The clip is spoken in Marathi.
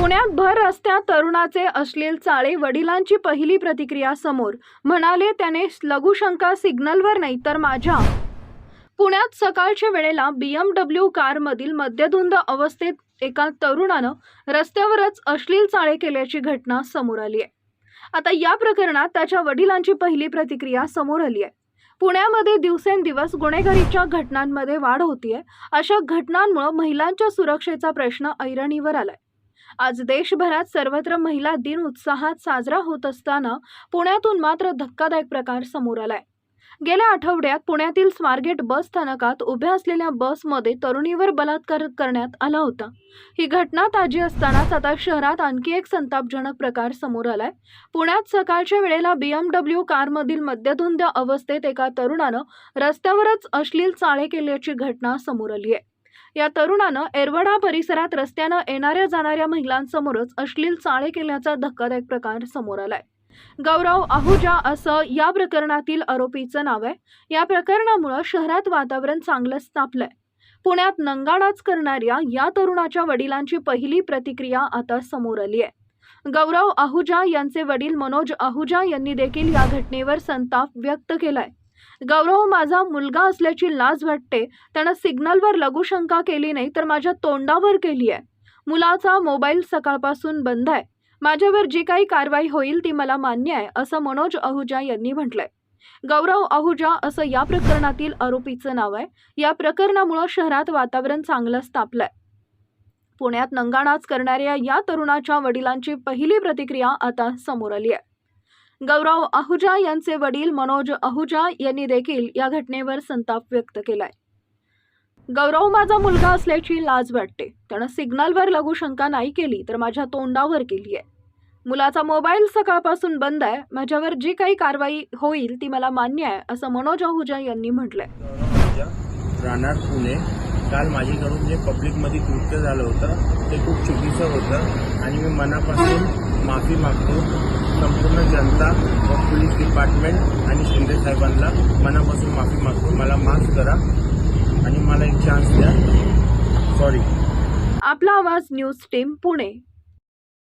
पुण्यात भर रस्त्यात तरुणाचे अश्लील चाळे वडिलांची पहिली प्रतिक्रिया समोर. म्हणाले त्याने लघुशंका सिग्नलवर नाही तर माझ्या. पुण्यात सकाळच्या वेळेला बी एम डब्ल्यू कारमधील मद्यधुंद अवस्थेत एका तरुणानं रस्त्यावरच अश्लील चाळे केल्याची घटना समोर आली आहे. आता या प्रकरणात त्याच्या वडिलांची पहिली प्रतिक्रिया समोर आली आहे. पुण्यामध्ये दिवसेंदिवस गुन्हेगारीच्या घटनांमध्ये वाढ होतीये. अशा घटनांमुळे महिलांच्या सुरक्षेचा प्रश्न ऐरणीवर आलाय. आज देशभरात सर्वत्र महिला दिन उत्साहात साजरा होत असताना पुण्यातून मात्र धक्कादायक प्रकार समोर आलाय. गेल्या आठवड्यात पुण्यातील स्वारगेट बस स्थानकात उभ्या असलेल्या बसमध्ये तरुणीवर बलात्कार करण्यात आला होता. ही घटना ताजी असतानाच आता शहरात आणखी एक संतापजनक प्रकार समोर आलाय. पुण्यात सकाळच्या वेळेला बीएमडब्ल्यू कारमधील मद्यधुंद अवस्थेत एका तरुणानं रस्त्यावरच अश्लील चाळे केल्याची घटना समोर आली आहे. या तरुणानं एरवडा परिसरात रस्त्यानं येणाऱ्या जाणाऱ्या महिलांसमोरच अश्लील चाळे केल्याचा धक्कादायक प्रकार समोर आलाय. गौरव आहुजा असं या प्रकरणातील आरोपीचं नाव आहे. या प्रकरणामुळं शहरात वातावरण चांगलंच तापलंय. पुण्यात नंगाडाच करणाऱ्या या तरुणाच्या वडिलांची पहिली प्रतिक्रिया आता समोर आली आहे. गौरव आहुजा यांचे वडील मनोज आहुजा यांनी देखील या घटनेवर संताप व्यक्त केलाय. गौरव माझा मुलगा असल्याची लाज वाटते. त्यानं सिग्नलवर लघुशंका केली नाही तर माझ्या तोंडावर केली आहे. मुलाचा मोबाईल सकाळपासून बंद आहे. माझ्यावर जी काही कारवाई होईल ती मला मान्य आहे असं मनोज आहुजा यांनी म्हटलंय. गौरव आहुजा असं या प्रकरणातील आरोपीचं नाव आहे. या प्रकरणामुळं शहरात वातावरण चांगलंच तापलंय. पुण्यात नंगानाच करणाऱ्या या तरुणाच्या वडिलांची पहिली प्रतिक्रिया आता समोर आली आहे. गौरव आहुजा यांचे वडील मनोज आहुजा यांनी देखील या घटनेवर संताप व्यक्त केलाय. गौरव माझा मुलगा असल्याची लाज वाटते. त्यानं सिग्नलवर लघुशंका नाही केली तर माझ्या तोंडावर केली आहे. मुलाचा मोबाईल सकाळपासून बंद आहे. माझ्यावर जी काही कारवाई होईल ती मला मान्य आहे असं मनोज आहुजा यांनी म्हटलंय. राहणार पुणे. काल माझ्याकडून जे पब्लिकमध्ये कृत्य झालं होतं ते खूप चुकीचं होतं आणि मी मनापासून माफी मागतो. संपूर्ण जनता व पोलीस डिपार्टमेंट आणि शिंदे साहेबांना मनापासून माफी मागतो. मला माफ करा आणि मला एक चान्स द्या. सॉरी आपला आवाज न्यूज टीम पुणे.